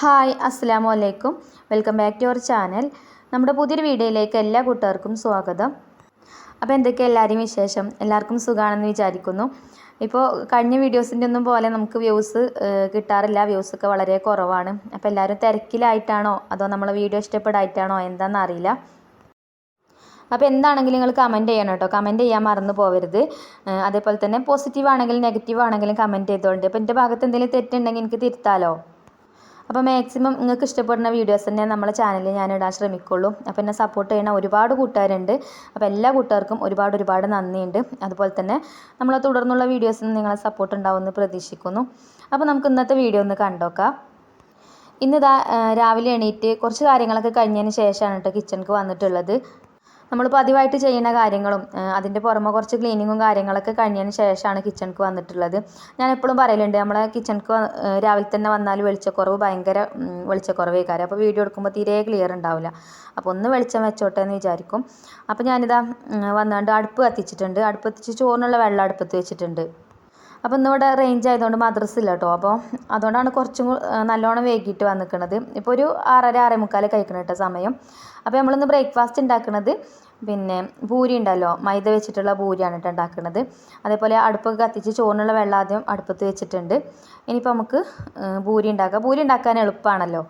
Hi അസ്സാമു അലൈക്കും welcome back to our channel. നമ്മുടെ പുതിയൊരു വീഡിയോയിലേക്ക് എല്ലാ കൂട്ടുകാർക്കും സ്വാഗതം. അപ്പോൾ എന്തൊക്കെ എല്ലാവരും വിശേഷം? എല്ലാവർക്കും സുഖമാണെന്ന് വിചാരിക്കുന്നു. ഇപ്പോൾ കഴിഞ്ഞ വീഡിയോസിന്റെ ഒന്നും പോലെ നമുക്ക് വ്യൂസ് കിട്ടാറില്ല. വ്യൂസ് ഒക്കെ വളരെ കുറവാണ്. അപ്പോൾ എല്ലാവരും തിരക്കിലായിട്ടാണോ? അതോ നമ്മളെ വീഡിയോ ഇഷ്ടപ്പെടായിട്ടാണോ? എന്താണെന്ന് അറിയില്ല. അപ്പോൾ എന്താണെങ്കിലും നിങ്ങൾ കമന്റ് ചെയ്യണം കേട്ടോ. കമന്റ് ചെയ്യാൻ മറന്നു പോകരുത് അതേപോലെ തന്നെ പോസിറ്റീവ് ആണെങ്കിലും നെഗറ്റീവ് ആണെങ്കിലും കമന്റ് ചെയ്തോണ്ട് അപ്പോൾ എന്റെ ഭാഗത്ത് എന്തെങ്കിലും തെറ്റുണ്ടെങ്കിൽ എനിക്ക് തിരുത്താലോ? അപ്പോൾ മാക്സിമം നിങ്ങൾക്ക് ഇഷ്ടപ്പെടുന്ന വീഡിയോസ് തന്നെ നമ്മളെ ചാനലിൽ ഞാൻ ഇടാൻ ശ്രമിക്കുള്ളൂ. അപ്പോൾ എന്നെ സപ്പോർട്ട് ചെയ്യുന്ന ഒരുപാട് കൂട്ടുകാരുണ്ട്. അപ്പോൾ എല്ലാ കൂട്ടുകാർക്കും ഒരുപാട് ഒരുപാട് നന്ദിയുണ്ട്. അതുപോലെ തന്നെ നമ്മളെ തുടർന്നുള്ള വീഡിയോസിന് നിങ്ങളെ സപ്പോർട്ട് ഉണ്ടാവുമെന്ന് പ്രതീക്ഷിക്കുന്നു. അപ്പോൾ നമുക്ക് ഇന്നത്തെ വീഡിയോ ഒന്ന് കണ്ടോക്കാം. ഇന്നിതാ രാവിലെ എണീറ്റ് കുറച്ച് കാര്യങ്ങളൊക്കെ കഴിഞ്ഞതിന് ശേഷമാണ് കേട്ടോ കിച്ചണിക്ക് വന്നിട്ടുള്ളത്. നമ്മൾ പതിവായിട്ട് ചെയ്യുന്ന കാര്യങ്ങളും അതിന്റെ പുറമെ കുറച്ച് ക്ലീനിങ്ങും കാര്യങ്ങളൊക്കെ കഴിഞ്ഞതിന് ശേഷമാണ് കിച്ചണിക്ക് വന്നിട്ടുള്ളത്. ഞാൻ എപ്പോഴും പറയലുണ്ട് നമ്മളെ കിച്ചണിക്ക് രാവിലെ തന്നെ വന്നാൽ വെളിച്ചക്കുറവ് ഭയങ്കര വെളിച്ചക്കുറവേ കാര്യം അപ്പോൾ വീഡിയോ എടുക്കുമ്പോൾ തീരെ ക്ലിയർ ഉണ്ടാവില്ല. അപ്പോൾ ഒന്ന് വെളിച്ചം വെച്ചോട്ടെ എന്ന് വിചാരിക്കും. അപ്പോൾ ഞാനിതാ വന്നുകൊണ്ട് അടുപ്പ് കത്തിച്ചിട്ടുണ്ട്. അടുപ്പ് കത്തിച്ച് ചോറിനുള്ള വെള്ളം അടുപ്പത്ത് വെച്ചിട്ടുണ്ട്. അപ്പോൾ ഇന്നിവിടെ റേഞ്ച് ആയതുകൊണ്ട് മദ്രസ ഇല്ല കേട്ടോ അപ്പോൾ അതുകൊണ്ടാണ് കുറച്ചും നല്ലോണം വൈകിട്ട് വന്നിക്കണത്. ഇപ്പോൾ ഒരു ആറര ആറേ മുക്കാൽ കഴിക്കണം കേട്ടോ സമയം. അപ്പോൾ നമ്മളിന്ന് ബ്രേക്ക്ഫാസ്റ്റ് ഉണ്ടാക്കുന്നത് പിന്നെ പൂരി ഉണ്ടല്ലോ മൈദ വെച്ചിട്ടുള്ള പൂരിയാണ് കേട്ടോ ഉണ്ടാക്കുന്നത് അതേപോലെ അടുപ്പൊക്കെ കത്തിച്ച് ചോറിനുള്ള വെള്ളം ആദ്യം അടുപ്പത്ത് വെച്ചിട്ടുണ്ട്. ഇനിയിപ്പോൾ നമുക്ക് പൂരി ഉണ്ടാക്കാം പൂരി ഉണ്ടാക്കാൻ എളുപ്പമാണല്ലോ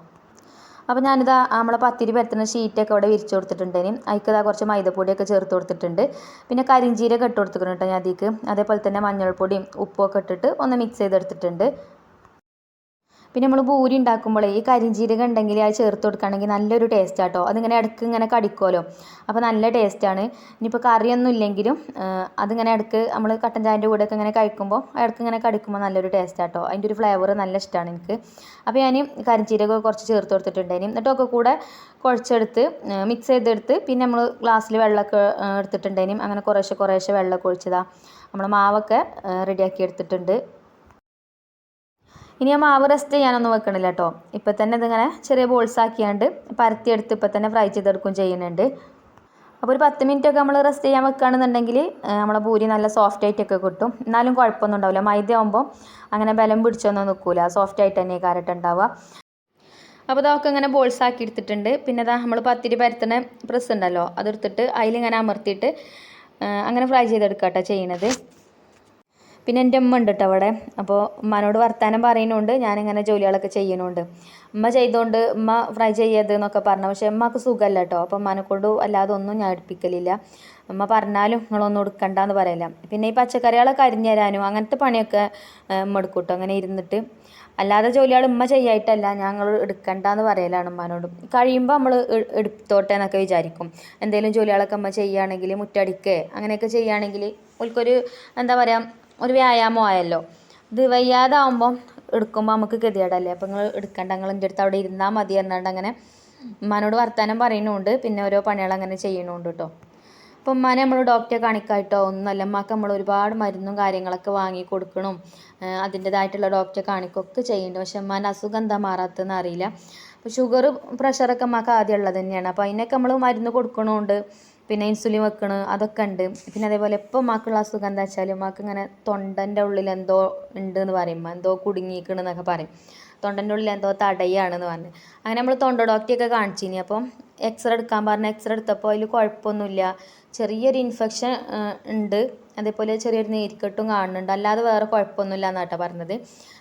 അപ്പോൾ ഞാനിതാ നമ്മളെ പത്തിരി പരത്തുന്ന ഷീറ്റൊക്കെ അവിടെ വിരിച്ചു കൊടുത്തിട്ടുണ്ട്. ഇനി അതിക്കതാ കുറച്ച് മൈദപ്പൊടിയൊക്കെ ചേർത്ത് കൊടുത്തിട്ടുണ്ട്. പിന്നെ കരിഞ്ചീരൊക്കെ ഇട്ട് കൊടുത്തിട്ടുണ്ട് കേട്ടോ ഞാൻ അതിക്ക് അതേപോലെ തന്നെ മഞ്ഞൾപ്പൊടിയും ഉപ്പൊക്കെ ഇട്ടിട്ട് ഒന്ന് മിക്സ് ചെയ്തെടുത്തിട്ടുണ്ട്. പിന്നെ നമ്മൾ പൂരി ഉണ്ടാക്കുമ്പോൾ ഈ കരിഞ്ജീരകം ഉണ്ടെങ്കിൽ അത് ചേർത്ത് കൊടുക്കുകയാണെങ്കിൽ നല്ലൊരു ടേസ്റ്റ് ആട്ടോ. അതിങ്ങനെ ഇടയ്ക്ക് ഇങ്ങനെ കടിക്കുമല്ലോ അപ്പോൾ നല്ല ടേസ്റ്റാണ് ഇനിയിപ്പോൾ കറിയൊന്നും ഇല്ലെങ്കിലും അതിങ്ങനെ ഇടയ്ക്ക് നമ്മൾ കട്ടൻ ചായന്റെ കൂടെയൊക്കെ ഇങ്ങനെ കഴിക്കുമ്പോൾ ഇടയ്ക്ക് ഇങ്ങനെ കടിക്കുമ്പോൾ നല്ലൊരു ടേസ്റ്റ് ആട്ടോ. അതിന്റെ ഒരു ഫ്ലേവർ നല്ല ഇഷ്ടമാണ് എനിക്ക്. അപ്പോൾ ഞാൻ കരിഞ്ചീരകം കുറച്ച് ചേർത്ത് കൊടുത്തിട്ടുണ്ടായിരുന്നു എന്നിട്ടൊക്കെ കൂടെ കുഴച്ചെടുത്ത് മിക്സ് ചെയ്തെടുത്ത് പിന്നെ നമ്മൾ ഗ്ലാസ്സിൽ വെള്ളമൊക്കെ എടുത്തിട്ടുണ്ടായിരുന്നു അങ്ങനെ കുറേശ്ശെ കുറേശ്ശെ വെള്ളമൊക്കെ ഒഴിച്ചതാണ് നമ്മൾ മാവൊക്കെ റെഡിയാക്കി എടുത്തിട്ടുണ്ട്. ഇനി ആ മാവ് റെസ്റ്റ് ചെയ്യാനൊന്നും വെക്കണില്ല കേട്ടോ ഇപ്പം തന്നെ ഇതിങ്ങനെ ചെറിയ ബോൾസ് ആക്കിയാണ്ട് പരത്തിയെടുത്ത് ഇപ്പം തന്നെ ഫ്രൈ ചെയ്തെടുക്കുകയും ചെയ്യുന്നുണ്ട്. അപ്പോൾ ഒരു പത്ത് മിനിറ്റ് ഒക്കെ നമ്മൾ റെസ്റ്റ് ചെയ്യാൻ വെക്കുകയാണെന്നുണ്ടെങ്കിൽ നമ്മളെ പൂരി നല്ല സോഫ്റ്റ് ആയിട്ടൊക്കെ കിട്ടും. എന്നാലും കുഴപ്പമൊന്നും ഉണ്ടാവില്ല. മൈദ ആകുമ്പോൾ അങ്ങനെ ബലം പിടിച്ചൊന്നും നിൽക്കില്ല സോഫ്റ്റ് ആയിട്ട് തന്നെ കാരറ്റ് ഉണ്ടാവുക. അപ്പോൾ ഇതൊക്കെ ഇങ്ങനെ ബോൾസ് ആക്കി എടുത്തിട്ടുണ്ട്. പിന്നെ ഇതാ നമ്മൾ പത്തിരി പരത്തണ പ്രസ് ഉണ്ടല്ലോ അതെടുത്തിട്ട് അതിലിങ്ങനെ അമർത്തിയിട്ട് അങ്ങനെ ഫ്രൈ ചെയ്തെടുക്കുക കേട്ടോ ചെയ്യണത്. പിന്നെ എന്റെ ഉമ്മ ഉണ്ട് കേട്ടോ അവിടെ. അപ്പോൾ ഉമ്മാനോട് വർത്താനം പറയുന്നുണ്ട്. ഞാനിങ്ങനെ ജോലികളൊക്കെ ചെയ്യുന്നുണ്ട്. ഉമ്മ ചെയ്തുകൊണ്ട് ഉമ്മ ഫ്രൈ ചെയ്യത് എന്നൊക്കെ പറഞ്ഞു. പക്ഷേ ഉമ്മക്ക് സുഖമല്ല കേട്ടോ അപ്പോൾ ഉമ്മാനെ കൊണ്ട് അല്ലാതെ ഒന്നും ഞാൻ എടുപ്പിക്കലില്ല ഉമ്മ പറഞ്ഞാലും നിങ്ങളൊന്നും എടുക്കണ്ട എന്ന് പറയില്ല. പിന്നെ ഈ പച്ചക്കറികളൊക്കെ അരിഞ്ഞു തരാനും അങ്ങനത്തെ പണിയൊക്കെ ഉമ്മ എടുക്കും അങ്ങനെ ഇരുന്നിട്ട്. അല്ലാതെ ജോലികൾ ഉമ്മ ചെയ്യായിട്ടല്ല. ഞങ്ങൾ എടുക്കണ്ട എന്ന് പറയലാണ് ഉമ്മാനോട്. കഴിയുമ്പോൾ നമ്മൾ എടുത്തോട്ടെ എന്നൊക്കെ വിചാരിക്കും. എന്തെങ്കിലും ജോലികളൊക്കെ ഉമ്മ ചെയ്യുകയാണെങ്കിൽ മുറ്റടിക്കേ അങ്ങനെയൊക്കെ ചെയ്യുകയാണെങ്കിൽ ഓൽക്കൊരു എന്താ പറയുക ഒരു വ്യായാമം ആയല്ലോ. ഇത് വയ്യാതാവുമ്പോൾ എടുക്കുമ്പോൾ നമുക്ക് ഗതികേടല്ലേ? അപ്പം നിങ്ങൾ എടുക്കണ്ട. നിങ്ങൾ എന്റെ അടുത്ത് അവിടെ ഇരുന്നാൽ മതി എന്നാണ്ട് അങ്ങനെ ഉമ്മാനോട് വർത്തമാനം പറയുന്നുണ്ട്. പിന്നെ ഓരോ പണികൾ അങ്ങനെ ചെയ്യണമുണ്ട് കേട്ടോ അപ്പം ഉമ്മാനെ നമ്മൾ ഡോക്ടറെ കാണിക്കായിട്ടോ? ഒന്നുമല്ല. ഉമ്മാക്ക് നമ്മൾ ഒരുപാട് മരുന്നും കാര്യങ്ങളൊക്കെ വാങ്ങി കൊടുക്കണം. അതിന്റെതായിട്ടുള്ള ഡോക്ടറെ കാണിക്കുകയൊക്കെ ചെയ്യുന്നുണ്ട്. പക്ഷെ ഉമ്മാന്റെ അസുഖം എന്താ മാറാത്തതെന്ന് അറിയില്ല. അപ്പോൾ ഷുഗർ പ്രഷറൊക്കെ ഉമ്മാക്ക് ആദ്യം ഉള്ളത് തന്നെയാണ്. അപ്പോൾ അതിനൊക്കെ നമ്മൾ മരുന്ന് കൊടുക്കണമുണ്ട് പിന്നെ ഇൻസുലിൻ വെക്കണ് അതൊക്കെ ഉണ്ട് പിന്നെ അതേപോലെ ഇപ്പോൾ ഉമ്മാക്കുള്ള അസുഖം എന്താ വെച്ചാൽ ഉമ്മാക്ക് ഇങ്ങനെ തൊണ്ടന്റെ ഉള്ളിൽ എന്തോ ഉണ്ട് എന്ന് പറയും. എന്തോ എന്തോ കുടുങ്ങിക്കണെന്നൊക്കെ പറയും. തൊണ്ടന്റെ ഉള്ളിൽ എന്തോ തടയാണെന്ന് പറഞ്ഞു. അങ്ങനെ നമ്മൾ തൊണ്ട ഡോക്ടറെയൊക്കെ കാണിച്ചിനി. അപ്പം എക്സ്റേ എടുക്കാൻ പറഞ്ഞ എക്സ്റേ എടുത്തപ്പോൾ അതിൽ കുഴപ്പമൊന്നുമില്ല. ചെറിയൊരു ഇൻഫെക്ഷൻ ഉണ്ട് അതേപോലെ ചെറിയൊരു നീരിക്കെട്ടും കാണുന്നുണ്ട്. അല്ലാതെ വേറെ കുഴപ്പമൊന്നുമില്ല എന്നാട്ടോ പറഞ്ഞത്.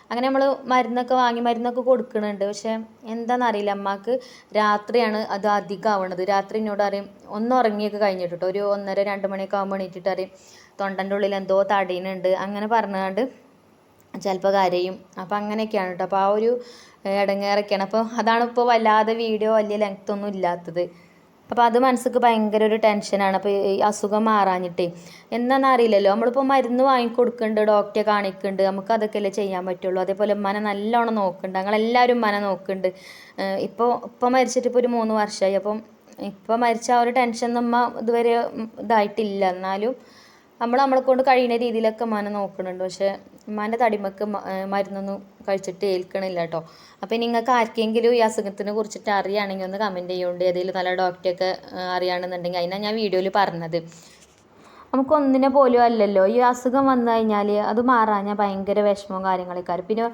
അങ്ങനെ നമ്മൾ മരുന്നൊക്കെ വാങ്ങി മരുന്നൊക്കെ കൊടുക്കുന്നുണ്ട് പക്ഷേ എന്താണെന്നറിയില്ല അമ്മയ്ക്ക് രാത്രിയാണ് അത് അധികം ആവണത് രാത്രി എന്നോട് അറിയും ഒന്ന് ഉറങ്ങിയൊക്കെ കഴിഞ്ഞിട്ട് ട്ടോ. ഒരു ഒന്നര രണ്ട് മണിയൊക്കെ ആകുമ്പോൾ എണീറ്റിട്ട് അറിയും തൊണ്ടന്റെ ഉള്ളിൽ എന്തോ തടയുന്നുണ്ട് അങ്ങനെ പറഞ്ഞുകൊണ്ട് ചിലപ്പോൾ കരയും. അപ്പോൾ അങ്ങനെയൊക്കെയാണ് കേട്ടോ അപ്പോൾ ആ ഒരു ഇടങ്ങേറൊക്കെയാണ്. അപ്പോൾ അതാണ് ഇപ്പോൾ വല്ലാതെ വീഡിയോ വലിയ ലെങ്ത്തൊന്നും ഇല്ലാത്തത്. അപ്പോൾ അത് മനസ്സിക്ക് ഭയങ്കര ഒരു ടെൻഷനാണ് അപ്പോൾ ഈ അസുഖം മാറാഞ്ഞിട്ടേ. എന്താണെന്ന് അറിയില്ലല്ലോ. നമ്മളിപ്പോൾ മരുന്ന് വാങ്ങിക്കൊടുക്കുന്നുണ്ട് ഡോക്ടറെ കാണിക്കുന്നുണ്ട് നമുക്ക് അതൊക്കെയല്ലേ ചെയ്യാൻ പറ്റുള്ളൂ. അതേപോലെ മന നല്ലോണം നോക്കുന്നുണ്ട് ഞങ്ങളെല്ലാവരും ഉമ്മനെ നോക്കുന്നുണ്ട് ഇപ്പോൾ ഇപ്പം മരിച്ചിട്ട് ഇപ്പോൾ ഒരു മൂന്ന് വർഷമായി അപ്പം ഇപ്പം മരിച്ച ആ ഒരു ടെൻഷൻ നമ്മ ഇതുവരെ ഇതായിട്ടില്ല. എന്നാലും നമ്മൾ നമ്മളെ കൊണ്ട് കഴിയുന്ന രീതിയിലൊക്കെ മന നോക്കുന്നുണ്ട് പക്ഷേ ഉമ്മാന്റെ തടിമക്ക് മരുന്നൊന്നും കഴിച്ചിട്ട് ഏൽക്കണില്ല കേട്ടോ അപ്പോൾ നിങ്ങൾക്ക് ആർക്കെങ്കിലും ഈ അസുഖത്തിനെ കുറിച്ചിട്ട് അറിയുകയാണെങ്കിൽ ഒന്ന് കമന്റ് ചെയ്യുന്നുണ്ട് ഏതെങ്കിലും നല്ല ഡോക്ടറെയൊക്കെ അറിയുകയാണെന്നുണ്ടെങ്കിൽ അതിനാണ് ഞാൻ വീഡിയോയിൽ പറഞ്ഞത്. നമുക്കൊന്നിനെ പോലും അല്ലല്ലോ. ഈ അസുഖം വന്നു കഴിഞ്ഞാൽ അത് മാറാഞ്ഞാൽ ഭയങ്കര വിഷമവും കാര്യങ്ങളൊക്കെ. പിന്നെ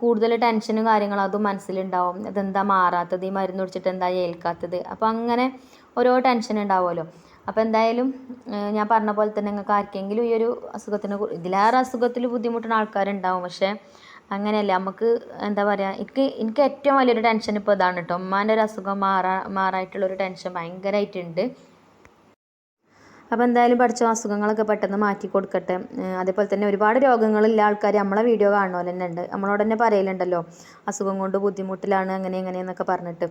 കൂടുതൽ ടെൻഷനും കാര്യങ്ങളും അതും മനസ്സിലുണ്ടാവും. അതെന്താ മാറാത്തത്? ഈ മരുന്ന് കുടിച്ചിട്ട് എന്താ ഏൽക്കാത്തത്? അപ്പോൾ അങ്ങനെ ഓരോ ടെൻഷൻ ഉണ്ടാവുമല്ലോ. അപ്പോൾ എന്തായാലും ഞാൻ പറഞ്ഞ പോലെ തന്നെ നിങ്ങൾക്ക് ആർക്കെങ്കിലും ഈ ഒരു അസുഖത്തിന് ഇതിലേറെ അസുഖത്തിൽ ബുദ്ധിമുട്ടുന്ന ആൾക്കാരുണ്ടാവും. പക്ഷേ അങ്ങനെയല്ല. നമുക്ക് എന്താ പറയുക എനിക്ക് എനിക്ക് ഏറ്റവും വലിയൊരു ടെൻഷൻ ഇപ്പോൾ ഇതാണ് കേട്ടോ ഉമ്മാന്റെ ഒരു അസുഖം മാറാ മാറായിട്ടുള്ളൊരു ടെൻഷൻ ഭയങ്കരമായിട്ടുണ്ട് അപ്പോൾ എന്തായാലും പഠിച്ച അസുഖങ്ങളൊക്കെ പെട്ടെന്ന് മാറ്റി കൊടുക്കട്ടെ. അതേപോലെ തന്നെ ഒരുപാട് രോഗങ്ങളില്ല. ആൾക്കാർ നമ്മളെ വീഡിയോ കാണുമല്ലോ തന്നെ ഉണ്ട് നമ്മളോട് തന്നെ പറയലുണ്ടല്ലോ അസുഖം കൊണ്ട് ബുദ്ധിമുട്ടിലാണ് അങ്ങനെ എങ്ങനെയെന്നൊക്കെ പറഞ്ഞിട്ട്.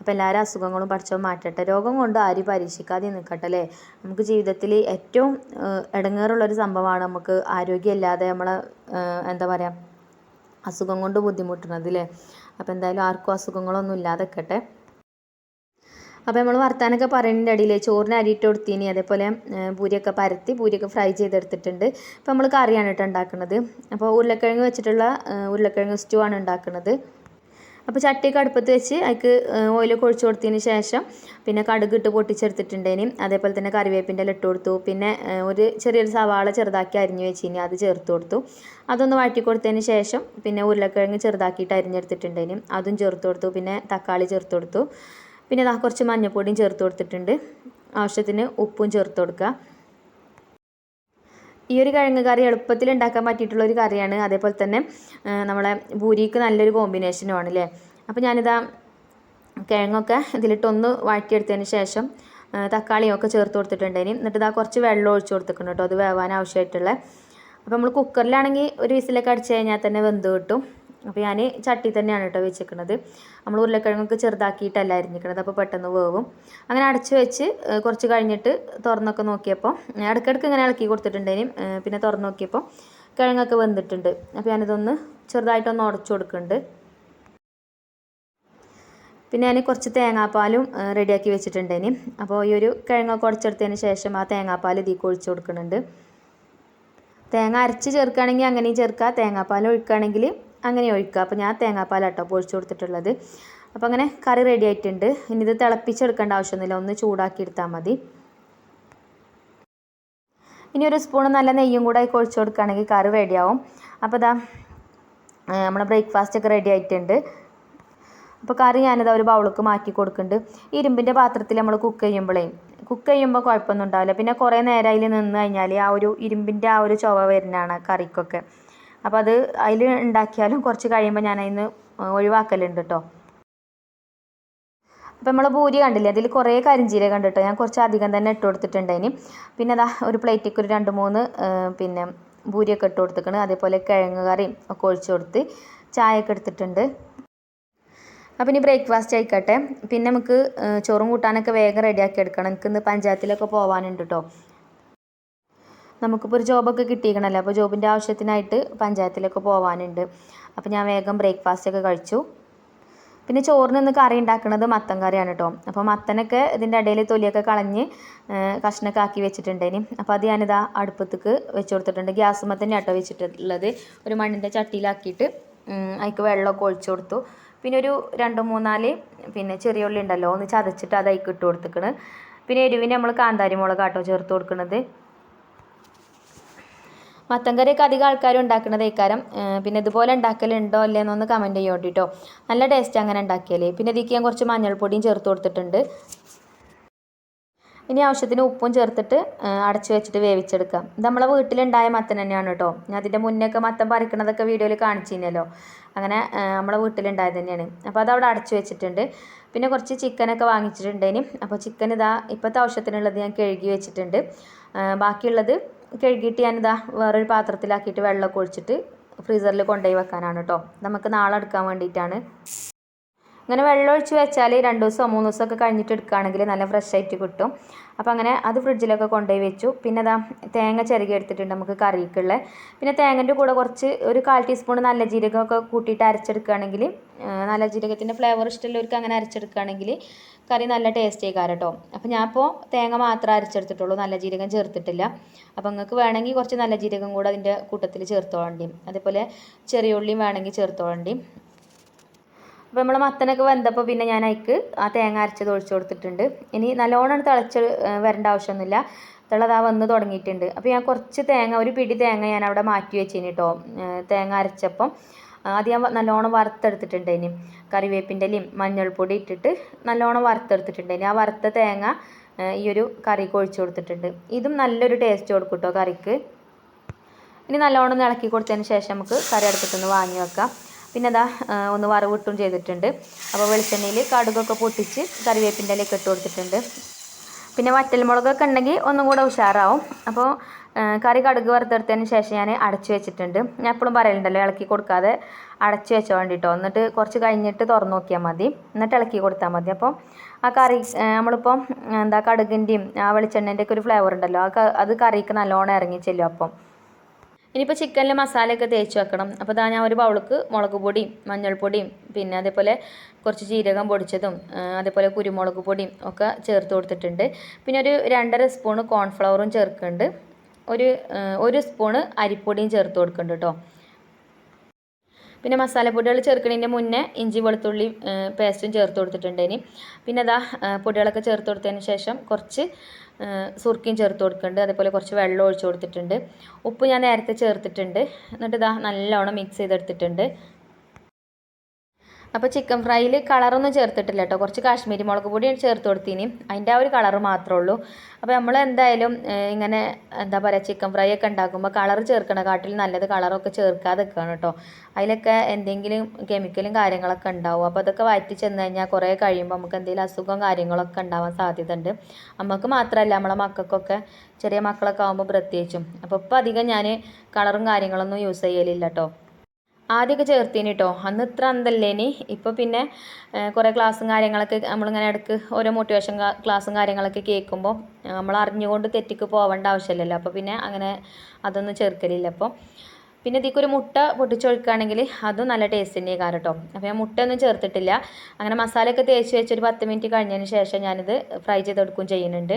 അപ്പോൾ എല്ലാവരും അസുഖങ്ങളും പഠിച്ചോ മാറ്റട്ടെ. രോഗം കൊണ്ട് ആരും പരീക്ഷിക്കാതെ നിൽക്കട്ടെ അല്ലേ? നമുക്ക് ജീവിതത്തിൽ ഏറ്റവും ഇടങ്ങേറുള്ളൊരു സംഭവമാണ് നമുക്ക് ആരോഗ്യമില്ലാതെ നമ്മളെ എന്താ പറയുക അസുഖം കൊണ്ട് ബുദ്ധിമുട്ടുന്നത് അല്ലേ അപ്പോൾ എന്തായാലും ആർക്കും അസുഖങ്ങളൊന്നും ഇല്ലാതെക്കട്ടെ അപ്പോൾ നമ്മൾ വർത്താനൊക്കെ പറയുന്നതിന്റെ ഇടയിൽ ചോറിന് അരിയിട്ട് കൊടുത്തീനി അതേപോലെ പൂരിയൊക്കെ പരത്തി പൂരിയൊക്കെ ഫ്രൈ ചെയ്തെടുത്തിട്ടുണ്ട്. അപ്പോൾ നമ്മൾ കറിയാണ് കേട്ടോ ഉണ്ടാക്കുന്നത് അപ്പോൾ ഉരുളക്കിഴങ്ങ് വെച്ചിട്ടുള്ള ഉരുളക്കിഴങ്ങ് സ്റ്റൂ ആണ് ഉണ്ടാക്കുന്നത് അപ്പോൾ ചട്ടിയൊക്കെ അടുപ്പത്ത് വെച്ച് അതിക്ക് ഓയിൽ ഒഴിച്ച് കൊടുത്തതിന് ശേഷം പിന്നെ കടുക് ഇട്ട് പൊട്ടിച്ചെടുത്തിട്ടുണ്ടേനി. അതേപോലെ തന്നെ കറിവേപ്പിന്റെ ഇല ഇട്ട് കൊടുത്തു. പിന്നെ ഒരു ചെറിയൊരു സവാള ചെറുതാക്കി അരിഞ്ഞ് വെച്ചിനി അത് ചേർത്ത് കൊടുത്തു. അതൊന്ന് വഴറ്റി കൊടുത്തതിന് ശേഷം പിന്നെ ഉരുളക്കിഴങ്ങ് ചെറുതാക്കിയിട്ട് അരിഞ്ഞെടുത്തിട്ടുണ്ടേനി. അതും ചേർത്ത് കൊടുത്തു. പിന്നെ തക്കാളി ചേർത്ത് കൊടുത്തു. പിന്നെ ഇതാ കുറച്ച് മഞ്ഞൾപ്പൊടിയും ചേർത്ത് കൊടുത്തിട്ടുണ്ട്. ആവശ്യത്തിന് ഉപ്പും ചേർത്ത് കൊടുക്കുക. ഈ ഒരു കിഴങ്ങ് കറി എളുപ്പത്തിൽ ഉണ്ടാക്കാൻ പറ്റിയിട്ടുള്ള ഒരു കറിയാണ്. അതേപോലെ തന്നെ നമ്മളെ ഭൂരിക്ക് നല്ലൊരു കോമ്പിനേഷനുമാണ് അല്ലേ അപ്പോൾ ഞാനിതാ കിഴങ്ങൊക്കെ ഇതിലിട്ടൊന്ന് വഴറ്റിയെടുത്തതിന് ശേഷം തക്കാളിയും ഒക്കെ ചേർത്ത് കൊടുത്തിട്ടുണ്ടേനി എന്നിട്ട് ഇതാ കുറച്ച് വെള്ളം ഒഴിച്ച് കൊടുത്തിട്ടുണ്ട് കേട്ടോ അത് വേവാൻ ആവശ്യമായിട്ടുള്ള. അപ്പോൾ നമ്മൾ കുക്കറിലാണെങ്കിൽ ഒരു വിസിലൊക്കെ അടിച്ച് കഴിഞ്ഞാൽ തന്നെ വെന്ത് കിട്ടും. അപ്പോൾ ഞാൻ ചട്ടി തന്നെയാണ് കേട്ടോ വെച്ചിരിക്കുന്നത് നമ്മൾ ഉരുളക്കിഴങ്ങൊക്കെ ചെറുതാക്കിയിട്ടല്ല അരിഞ്ഞിരിക്കുന്നത് അപ്പോൾ പെട്ടെന്ന് വേവും. അങ്ങനെ അടച്ചു വെച്ച് കുറച്ച് കഴിഞ്ഞിട്ട് തുറന്നൊക്കെ നോക്കിയപ്പോൾ ഇടയ്ക്കിടയ്ക്ക് ഇങ്ങനെ ഇളക്കി കൊടുത്തിട്ടുണ്ടേനും പിന്നെ തുറന്ന് നോക്കിയപ്പോൾ കിഴങ്ങൊക്കെ വെന്തിട്ടുണ്ട്. അപ്പോൾ ഞാനിതൊന്ന് ചെറുതായിട്ടൊന്ന് ഉടച്ചു കൊടുക്കുന്നുണ്ട്. പിന്നെ ഞാൻ കുറച്ച് തേങ്ങാപ്പാലും റെഡിയാക്കി വെച്ചിട്ടുണ്ടേനും അപ്പോൾ ഈ ഒരു കിഴങ്ങൊക്കെ ഉടച്ചെടുത്തതിന് ശേഷം ആ തേങ്ങാപ്പാൽ ഇതിൽ ഒഴിച്ചു കൊടുക്കുന്നുണ്ട്. തേങ്ങ അരച്ച് ചേർക്കുകയാണെങ്കിൽ അങ്ങനെയും ചേർക്കുക തേങ്ങാപ്പാൽ ഒഴിക്കുകയാണെങ്കിൽ അങ്ങനെ ഒഴിക്കുക. അപ്പോൾ ഞാൻ തേങ്ങാപ്പാലാട്ടോ അപ്പോൾ ഒഴിച്ച് കൊടുത്തിട്ടുള്ളത്. അപ്പോൾ അങ്ങനെ കറി റെഡി ആയിട്ടുണ്ട്. ഇനി ഇത് തിളപ്പിച്ചെടുക്കേണ്ട ആവശ്യമൊന്നുമില്ല. ഒന്ന് ചൂടാക്കി എടുത്താൽ മതി. ഇനി ഒരു സ്പൂൺ നല്ല നെയ്യും കൂടെ കുഴച്ച് കൊടുക്കുകയാണെങ്കിൽ കറി റെഡിയാവും അപ്പോൾ ഇതാ നമ്മുടെ ബ്രേക്ക്ഫാസ്റ്റ് ഒക്കെ റെഡി ആയിട്ടുണ്ട്. അപ്പോൾ കറി ഞാനിതാ ഒരു ബൗളിക്ക് മാറ്റി കൊടുക്കുന്നുണ്ട്. ഇരുമ്പിന്റെ പാത്രത്തിൽ നമ്മൾ കുക്ക് ചെയ്യുമ്പോഴേ കുക്ക് ചെയ്യുമ്പോൾ കുഴപ്പമൊന്നും ഉണ്ടാവില്ല. പിന്നെ കുറേ നേരം അതിൽ നിന്ന് കഴിഞ്ഞാൽ ആ ഒരു ഇരുമ്പിന്റെ ആ ഒരു ചുവ വരുന്നതാണ് കറിക്കൊക്കെ. അപ്പോൾ അത് അതിൽ ഉണ്ടാക്കിയാലും കുറച്ച് കഴിയുമ്പോൾ ഞാൻ അതിന് ഒഴിവാക്കലുണ്ട് കേട്ടോ അപ്പോൾ നമ്മൾ പൂരി കണ്ടില്ലേ? അതിൽ കുറേ കരിഞ്ചീരക ഉണ്ട് കേട്ടോ ഞാൻ കുറച്ച് അധികം തന്നെ ഇട്ട് കൊടുത്തിട്ടുണ്ട് ഇനി പിന്നെ അതാ ഒരു പ്ലേറ്റിലേക്ക് ഒരു രണ്ട് മൂന്ന് പിന്നെ പൂരിയൊക്കെ ഇട്ട് കൊടുത്തിട്ടുണ്ട് അതേപോലെ കിഴങ്ങ് കറിയും ഒക്കെ ഒഴിച്ച് കൊടുത്ത് ചായയൊക്കെ എടുത്തിട്ടുണ്ട്. അപ്പോൾ ഇനി ബ്രേക്ക്ഫാസ്റ്റ് ആയിക്കോട്ടെ. പിന്നെ നമുക്ക് ചോറും കൂട്ടാനൊക്കെ വേഗം റെഡിയാക്കി എടുക്കണം. എനിക്ക് ഇന്ന് പഞ്ചായത്തിലൊക്കെ പോകാനുണ്ട് കേട്ടോ നമുക്കിപ്പോൾ ഒരു ജോബൊക്കെ കിട്ടിയിരിക്കണമല്ലോ അപ്പോൾ ജോബിന്റെ ആവശ്യത്തിനായിട്ട് പഞ്ചായത്തിലൊക്കെ പോകാനുണ്ട് അപ്പോൾ ഞാൻ വേഗം ബ്രേക്ക്ഫാസ്റ്റ് ഒക്കെ കഴിച്ചു. പിന്നെ ചോറിന് കറി ഉണ്ടാക്കുന്നത് മത്തൻ കറിയാണ് കേട്ടോ അപ്പോൾ മത്തനൊക്കെ ഇതിന്റെ ഇടയിൽ തൊലിയൊക്കെ കളഞ്ഞ് കഷ്ണൊക്കെ ആക്കി വെച്ചിട്ടുണ്ടേനി. അപ്പോൾ അത് ഞാനിതാ അടുപ്പത്തേക്ക് വെച്ച് കൊടുത്തിട്ടുണ്ട്. ഗ്യാസ് മത്തൻ കേട്ടോ വെച്ചിട്ടുള്ളത്. ഒരു മണ്ണിന്റെ ചട്ടിയിലാക്കിയിട്ട് അതിക്ക് വെള്ളമൊക്കെ ഒഴിച്ചു കൊടുത്തു. പിന്നെ ഒരു രണ്ട് മൂന്നാൽ പിന്നെ ചെറിയ ഉള്ളി ഉണ്ടല്ലോ ഒന്ന് ചതച്ചിട്ട് അത് അതിക്ക് ഇട്ട് കൊടുത്തിക്കണ്. പിന്നെ എരിവിന് നമ്മൾ കാന്താരി മുളക് കേട്ടോ ചേർത്ത് കൊടുക്കുന്നത് മത്തൻ കറിയൊക്കെ അധികം ആൾക്കാരും ഉണ്ടാക്കുന്നത് ഇക്കാരം പിന്നെ ഇതുപോലെ ഉണ്ടാക്കലുണ്ടോ അല്ലേന്നൊന്ന് കമന്റ് ചെയ്യോട്ടോ കേട്ടോ നല്ല ടേസ്റ്റ് അങ്ങനെ ഉണ്ടാക്കിയാൽ പിന്നെ ഇതിലേക്ക് ഞാൻ കുറച്ച് മഞ്ഞൾപ്പൊടിയും ചേർത്ത് കൊടുത്തിട്ടുണ്ട്. ഇനി ആവശ്യത്തിന് ഉപ്പും ചേർത്തിട്ട് അടച്ചു വെച്ചിട്ട് വേവിച്ചെടുക്കാം. ഇത് നമ്മളെ വീട്ടിലുണ്ടായ മത്തൻ തന്നെയാണ് കേട്ടോ. ഞാൻ അതിന്റെ മുന്നേയൊക്കെ മത്തൻ പറിക്കണതൊക്കെ വീഡിയോയിൽ കാണിച്ചിരുന്നല്ലോ. അങ്ങനെ നമ്മളെ വീട്ടിലുണ്ടായത് തന്നെയാണ്. അപ്പോൾ അതവിടെ അടച്ചു വെച്ചിട്ടുണ്ട്. പിന്നെ കുറച്ച് ചിക്കനൊക്കെ വാങ്ങിച്ചിട്ടുണ്ടേനും അപ്പോൾ ചിക്കൻ ഇതാ ഇപ്പോഴത്തെ ആവശ്യത്തിനുള്ളത് ഞാൻ കഴുകി വെച്ചിട്ടുണ്ട്. ബാക്കിയുള്ളത് കഴുകിയിട്ട് ഞാനിതാ വേറൊരു പാത്രത്തിലാക്കിയിട്ട് വെള്ളമൊക്കെ ഒഴിച്ചിട്ട് ഫ്രീസറിൽ കൊണ്ടുപോയി വെക്കാനാണ് കേട്ടോ നമുക്ക് നാളെ എടുക്കാൻ വേണ്ടിയിട്ടാണ്. അങ്ങനെ വെള്ളം ഒഴിച്ച് വെച്ചാൽ രണ്ട് ദിവസമോ മൂന്ന് ദിവസമൊക്കെ കഴിഞ്ഞിട്ട് എടുക്കുകയാണെങ്കിൽ നല്ല ഫ്രഷ് ആയിട്ട് കിട്ടും. അപ്പോൾ അങ്ങനെ അത് ഫ്രിഡ്ജിലൊക്കെ കൊണ്ടുപോയി വെച്ചു. പിന്നെ അതാ തേങ്ങ ചിരകി എടുത്തിട്ടുണ്ട് നമുക്ക് കറിക്കുള്ള. പിന്നെ തേങ്ങന്റെ കൂടെ കുറച്ച് ഒരു കാൽ ടീസ്പൂൺ നല്ല ജീരകമൊക്കെ കൂട്ടിയിട്ട് അരച്ചെടുക്കുകയാണെങ്കിൽ നല്ല ജീരകത്തിന്റെ ഫ്ലേവർ ഇഷ്ടമുള്ളവർക്ക് അങ്ങനെ അരച്ചെടുക്കുകയാണെങ്കിൽ കറി നല്ല ടേസ്റ്റ് ആയിക്കാരം കേട്ടോ. അപ്പോൾ ഞാൻ ഇപ്പോൾ തേങ്ങ മാത്രമേ അരച്ചെടുത്തിട്ടുള്ളൂ നല്ല ജീരകം ചേർത്തിട്ടില്ല. അപ്പോൾ നിങ്ങൾക്ക് വേണമെങ്കിൽ കുറച്ച് നല്ല ജീരകം കൂടെ അതിന്റെ കൂട്ടത്തിൽ ചേർത്തോളണ്ടിയും അതേപോലെ ചെറിയ ഉള്ളിയും വേണമെങ്കിൽ ചേർത്തോളണ്ടിയും അപ്പോൾ നമ്മൾ മത്തനൊക്കെ വെന്തപ്പോൾ പിന്നെ ഞാൻ അതിക്ക് ആ തേങ്ങ അരച്ചത് ഒഴിച്ചു കൊടുത്തിട്ടുണ്ട്. ഇനി നല്ലോണം തിളച്ച് വരേണ്ട ആവശ്യമൊന്നുമില്ല. തിളതാ വന്ന് തുടങ്ങിയിട്ടുണ്ട്. അപ്പോൾ ഞാൻ കുറച്ച് തേങ്ങ ഒരു പിടി തേങ്ങ ഞാൻ അവിടെ മാറ്റി വെച്ചിന് കേട്ടോ തേങ്ങ അരച്ചപ്പം. അത് ഞാൻ നല്ലോണം വറുത്തെടുത്തിട്ടുണ്ട് ഇനി. കറിവേപ്പിന്റെലയും മഞ്ഞൾപ്പൊടി ഇട്ടിട്ട് നല്ലോണം വറുത്തെടുത്തിട്ടുണ്ട് ഇനി. ആ വറുത്ത തേങ്ങ ഈ ഒരു കറിക്ക് ഒഴിച്ചു കൊടുത്തിട്ടുണ്ട്. ഇതും നല്ലൊരു ടേസ്റ്റ് കൊടുക്കും കേട്ടോ കറിക്ക്. ഇനി നല്ലോണം ഇളക്കി കൊടുത്തതിന് ശേഷം നമുക്ക് കറി അടുപ്പത്തുനിന്ന് വാങ്ങി വെക്കാം. പിന്നെ അതാ ഒന്ന് വറവിട്ടും ചെയ്തിട്ടുണ്ട്. അപ്പോൾ വെളിച്ചെണ്ണയിൽ കടുകൊക്കെ പൊട്ടിച്ച് കറിവേപ്പിന്റെ ഇലയൊക്കെ ഇട്ട് കൊടുത്തിട്ടുണ്ട്. പിന്നെ വറ്റൽമുളകൊക്കെ ഉണ്ടെങ്കിൽ ഒന്നും കൂടെ ഉഷാറാവും. അപ്പോൾ കറി കടുക് വറുത്തെടുത്തതിന് ശേഷം ഞാൻ അടച്ചു വെച്ചിട്ടുണ്ട്. ഞാൻ എപ്പോഴും പറയലുണ്ടല്ലോ ഇളക്കി കൊടുക്കാതെ അടച്ചു വെച്ചോ വേണ്ടിട്ടോ. എന്നിട്ട് കുറച്ച് കഴിഞ്ഞിട്ട് തുറന്നു നോക്കിയാൽ മതി. എന്നിട്ട് ഇളക്കി കൊടുത്താൽ മതി. അപ്പോൾ ആ കറി നമ്മളിപ്പോൾ എന്താ കടുകിന്റെയും ആ വെളിച്ചെണ്ണേന്റെ ഒക്കെ ഒരു ഫ്ലേവർ ഉണ്ടല്ലോ. ആ അത് കറിക്ക് നല്ലോണം ഇറങ്ങി ചെല്ലും അപ്പം. ഇനിയിപ്പോൾ ചിക്കനിൽ മസാലയൊക്കെ തേച്ച് വെക്കണം. അപ്പോൾ ഇതാ ഞാൻ ഒരു ബൗൾക്ക് മുളക് പൊടിയും മഞ്ഞൾപ്പൊടിയും പിന്നെ അതേപോലെ കുറച്ച് ജീരകം പൊടിച്ചതും അതേപോലെ കുരുമുളക് പൊടിയും ഒക്കെ ചേർത്ത് കൊടുത്തിട്ടുണ്ട്. പിന്നെ ഒരു രണ്ടര സ്പൂണ് കോൺഫ്ലവറും ചേർക്കുന്നുണ്ട്. ഒരു ഒരു സ്പൂണ് അരിപ്പൊടിയും ചേർത്ത് കൊടുക്കുന്നുണ്ട് കേട്ടോ പിന്നെ മസാലപ്പൊടികൾ ചേർക്കുന്നതിന്റെ മുന്നേ ഇഞ്ചി വെളുത്തുള്ളി പേസ്റ്റും ചേർത്ത് കൊടുത്തിട്ടുണ്ട് ഇനി പിന്നെ അതാ പൊടികളൊക്കെ ചേർത്ത് കൊടുത്തതിന് ശേഷം കുറച്ച് സുർക്കിയും ചേർത്ത് കൊടുക്കുന്നുണ്ട്. അതേപോലെ കുറച്ച് വെള്ളം ഒഴിച്ച് കൊടുത്തിട്ടുണ്ട്. ഉപ്പ് ഞാൻ നേരത്തെ ചേർത്തിട്ടുണ്ട്. എന്നിട്ട് ഇതാ നല്ലോണം മിക്സ് ചെയ്തെടുത്തിട്ടുണ്ട്. അപ്പോൾ ചിക്കൻ ഫ്രൈയിൽ കളറൊന്നും ചേർത്തിട്ടില്ല കേട്ടോ കുറച്ച് കാശ്മീരി മുളക് പൊടി ചേർത്ത് കൊടുത്തിന്. അതിന്റെ ആ ഒരു കളർ മാത്രമേ ഉള്ളൂ. അപ്പോൾ നമ്മൾ എന്തായാലും ഇങ്ങനെ എന്താ പറയുക ചിക്കൻ ഫ്രൈ ഒക്കെ ഉണ്ടാക്കുമ്പോൾ കളർ ചേർക്കണ കാട്ടിൽ നല്ലത് കളറൊക്കെ ചേർക്കാതെ വെക്കുകയാണ് കേട്ടോ അതിലൊക്കെ എന്തെങ്കിലും കെമിക്കലും കാര്യങ്ങളൊക്കെ ഉണ്ടാവും. അപ്പോൾ അതൊക്കെ വയറ്റി ചെന്ന് കഴിഞ്ഞാൽ കുറേ കഴിയുമ്പോൾ നമുക്ക് എന്തെങ്കിലും അസുഖം കാര്യങ്ങളൊക്കെ ഉണ്ടാവാൻ സാധ്യത ഉണ്ട് നമുക്ക് മാത്രമല്ല നമ്മളെ മക്കൾക്കൊക്കെ ചെറിയ മക്കളൊക്കെ ആകുമ്പോൾ പ്രത്യേകിച്ചും. അപ്പോൾ ഇപ്പോൾ അധികം ഞാൻ കളറും കാര്യങ്ങളൊന്നും യൂസ് ചെയ്യലില്ല കേട്ടോ ആദ്യമൊക്കെ ചേർത്തിന് കേട്ടോ അന്ന് ഇത്ര അന്തല്ലേനി. ഇപ്പോൾ പിന്നെ കുറേ ക്ലാസ്സും കാര്യങ്ങളൊക്കെ നമ്മളിങ്ങനെ ഇടയ്ക്ക് ഓരോ മോട്ടിവേഷൻ ക്ലാസ്സും കാര്യങ്ങളൊക്കെ കേൾക്കുമ്പോൾ നമ്മൾ അറിഞ്ഞുകൊണ്ട് തെറ്റിക്ക് പോവേണ്ട ആവശ്യമില്ലല്ലോ അപ്പോൾ പിന്നെ അങ്ങനെ അതൊന്നും ചേർക്കലില്ല. അപ്പോൾ പിന്നെ ഇതിലേക്ക് ഒരു മുട്ട പൊട്ടിച്ചൊഴിക്കുകയാണെങ്കിൽ അതും നല്ല ടേസ്റ്റ് തന്നെ കാരണം കേട്ടോ അപ്പോൾ ഞാൻ മുട്ടയൊന്നും ചേർത്തിട്ടില്ല. അങ്ങനെ മസാലയൊക്കെ തേച്ച് വെച്ച് ഒരു പത്ത് മിനിറ്റ് കഴിഞ്ഞതിന് ശേഷം ഞാനിത് ഫ്രൈ ചെയ്തെടുക്കുകയും ചെയ്യുന്നുണ്ട്.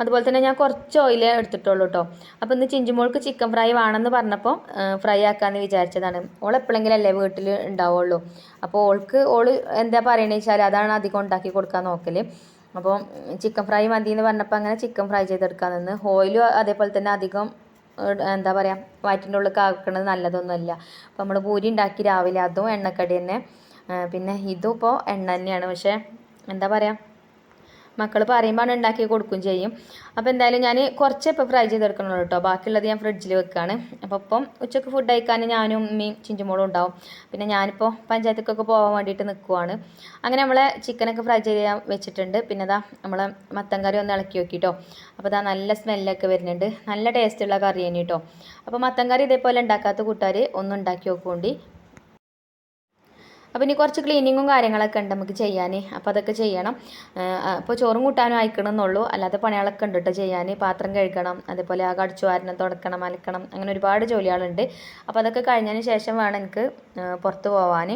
അതുപോലെ തന്നെ ഞാൻ കുറച്ച് ഓയിൽ എടുത്തിട്ടുള്ളൂ കേട്ടോ അപ്പോൾ ഇന്ന് ചിഞ്ചുമോൾക്ക് ചിക്കൻ ഫ്രൈ വേണമെന്ന് പറഞ്ഞപ്പോൾ ഫ്രൈ ആക്കാമെന്ന് വിചാരിച്ചതാണ്. ഓൾ എപ്പോഴെങ്കിലും അല്ലേ വീട്ടിൽ ഉണ്ടാവുള്ളൂ. അപ്പോൾ ഓൾക്ക് ഓൾ എന്താ പറയണത് വെച്ചാൽ അതാണ് അധികം ഉണ്ടാക്കി കൊടുക്കാൻ നോക്കൽ അപ്പോൾ ചിക്കൻ ഫ്രൈ മതി എന്ന് പറഞ്ഞപ്പോൾ അങ്ങനെ ചിക്കൻ ഫ്രൈ ചെയ്തെടുക്കാൻ നിന്ന് ഓയിലും അതേപോലെ തന്നെ അധികം എന്താ പറയുക വയറ്റിന്റെ ഉള്ളിൽ കാക്കുന്നത് നല്ലതൊന്നുമല്ല. അപ്പോൾ നമ്മൾ പൂരി ഉണ്ടാക്കി രാവിലെ അതും എണ്ണക്കടി തന്നെ. പിന്നെ ഇതും ഇപ്പോൾ എണ്ണ തന്നെയാണ്. പക്ഷേ എന്താ പറയുക മക്കൾ പറയുമ്പോൾ ഉണ്ടാക്കി കൊടുക്കുകയും ചെയ്യും. അപ്പോൾ എന്തായാലും ഞാൻ കുറച്ച് ഇപ്പോൾ ഫ്രൈ ചെയ്തെടുക്കണുള്ളൂ കേട്ടോ ബാക്കിയുള്ളത് ഞാൻ ഫ്രിഡ്ജിൽ വെക്കുകയാണ് അപ്പോൾ ഇപ്പം ഉച്ചയ്ക്ക് ഫുഡ് കഴിക്കാൻ ഞാനും ഉമ്മയും ചിഞ്ചുമോളും ഉണ്ടാവും. പിന്നെ ഞാനിപ്പോൾ പഞ്ചായത്തേക്കൊക്കെ പോകാൻ വേണ്ടിയിട്ട് നിൽക്കുവാണ് അങ്ങനെ നമ്മളെ ചിക്കനൊക്കെ ഫ്രൈ ചെയ്യാൻ വെച്ചിട്ടുണ്ട്. പിന്നെ അതാ നമ്മളെ മത്തൻ കറി ഒന്ന് ഇളക്കി നോക്കി നോക്കിട്ടോ. അപ്പോൾ അതാ നല്ല സ്മെല്ലൊക്കെ വരുന്നുണ്ട്. നല്ല ടേസ്റ്റുള്ള കറി തന്നെ കേട്ടോ അപ്പോൾ മത്തൻ കറി ഇതേപോലെ ഉണ്ടാക്കാത്ത കൂട്ടുകാർ ഒന്ന് ഉണ്ടാക്കി നോക്കുകൊണ്ടി അപ്പോൾ ഇനി കുറച്ച് ക്ലീനിങ്ങും കാര്യങ്ങളൊക്കെ ഉണ്ട് നമുക്ക് ചെയ്യാൻ അപ്പോൾ അതൊക്കെ ചെയ്യണം. അപ്പോൾ ചോറും കൂട്ടാനും അയക്കണമെന്നുള്ളൂ. അല്ലാതെ പണികളൊക്കെ ഉണ്ട് കേട്ടോ ചെയ്യാൻ പാത്രം കഴുകണം അതേപോലെ ആ കടിച്ചു വാരണം തുടക്കണം അലക്കണം അങ്ങനെ ഒരുപാട് ജോലികളുണ്ട്. അപ്പോൾ അതൊക്കെ കഴിഞ്ഞതിന് ശേഷം വേണം എനിക്ക് പുറത്ത് പോവാൻ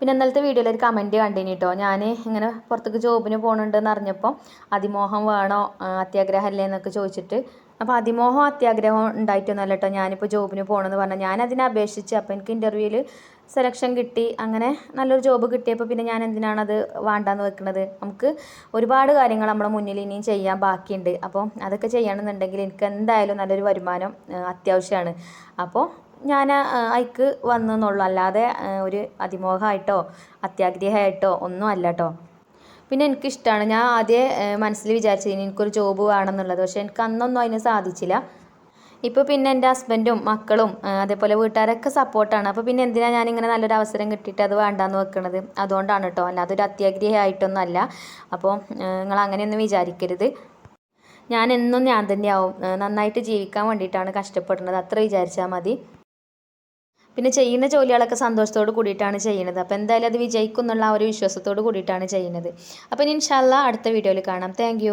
പിന്നെ ഇന്നലത്തെ വീഡിയോയിൽ ഒരു കമന്റ് കണ്ടിനി കേട്ടോ ഞാൻ ഇങ്ങനെ പുറത്തേക്ക് ജോബിന് പോകുന്നുണ്ടെന്ന് അറിഞ്ഞപ്പോൾ അതിമോഹം വേണോ അത്യാഗ്രഹം അല്ലേ എന്നൊക്കെ ചോദിച്ചിട്ട് അപ്പോൾ അതിമോഹം അത്യാഗ്രഹം ഉണ്ടായിട്ടൊന്നുമല്ല കേട്ടോ ഞാനിപ്പോൾ ജോബിന് പോകണമെന്ന് പറഞ്ഞാൽ ഞാൻ അതിനെ അപേക്ഷിച്ച് അപ്പോൾ എനിക്ക് ഇന്റർവ്യൂവിൽ സെലക്ഷൻ കിട്ടി. അങ്ങനെ നല്ലൊരു ജോബ് കിട്ടിയപ്പോൾ പിന്നെ ഞാൻ എന്തിനാണത് വേണ്ടാന്ന് വെക്കുന്നത് നമുക്ക് ഒരുപാട് കാര്യങ്ങൾ നമ്മുടെ മുന്നിൽ ഇനിയും ചെയ്യാൻ ബാക്കിയുണ്ട്. അപ്പോൾ അതൊക്കെ ചെയ്യണമെന്നുണ്ടെങ്കിൽ എനിക്ക് എന്തായാലും നല്ലൊരു വരുമാനം അത്യാവശ്യമാണ്. അപ്പോൾ ഞാൻ അയക്ക് വന്നു എന്നുള്ളൂ. അല്ലാതെ ഒരു അതിമോഹമായിട്ടോ അത്യാഗ്രഹമായിട്ടോ ഒന്നും അല്ല കേട്ടോ പിന്നെ എനിക്കിഷ്ടമാണ് ഞാൻ ആദ്യം മനസ്സിൽ വിചാരിച്ചതിന് എനിക്കൊരു ജോബ് വേണമെന്നുള്ളത് പക്ഷേ എനിക്ക് അന്നൊന്നും അതിന് സാധിച്ചില്ല. ഇപ്പോൾ പിന്നെ എന്റെ ഹസ്ബൻഡും മക്കളും അതേപോലെ വീട്ടുകാരൊക്കെ സപ്പോർട്ടാണ് അപ്പോൾ പിന്നെ എന്തിനാണ് ഞാനിങ്ങനെ നല്ലൊരു അവസരം കിട്ടിയിട്ട് അത് വേണ്ടാന്ന് വെക്കണത്? അതുകൊണ്ടാണ് കേട്ടോ അല്ലാതെ ഒരു അത്യാഗ്രഹമായിട്ടൊന്നും അല്ല അപ്പോൾ നിങ്ങൾ അങ്ങനെയൊന്നും വിചാരിക്കരുത്. ഞാൻ എന്നും ഞാൻ തന്നെയാവും. നന്നായിട്ട് ജീവിക്കാൻ വേണ്ടിയിട്ടാണ് കഷ്ടപ്പെടുന്നത്. അത്ര വിചാരിച്ചാൽ മതി. പിന്നെ ചെയ്യുന്ന ജോലികളൊക്കെ സന്തോഷത്തോട് കൂടിയിട്ടാണ് ചെയ്യുന്നത്. അപ്പോൾ എന്തായാലും അത് വിജയിക്കും എന്നുള്ള ആ ഒരു വിശ്വാസത്തോട് കൂടിയിട്ടാണ് ചെയ്യുന്നത്. അപ്പോൾ ഇനി ഇൻഷാല്ല അടുത്ത വീഡിയോയിൽ കാണാം. താങ്ക്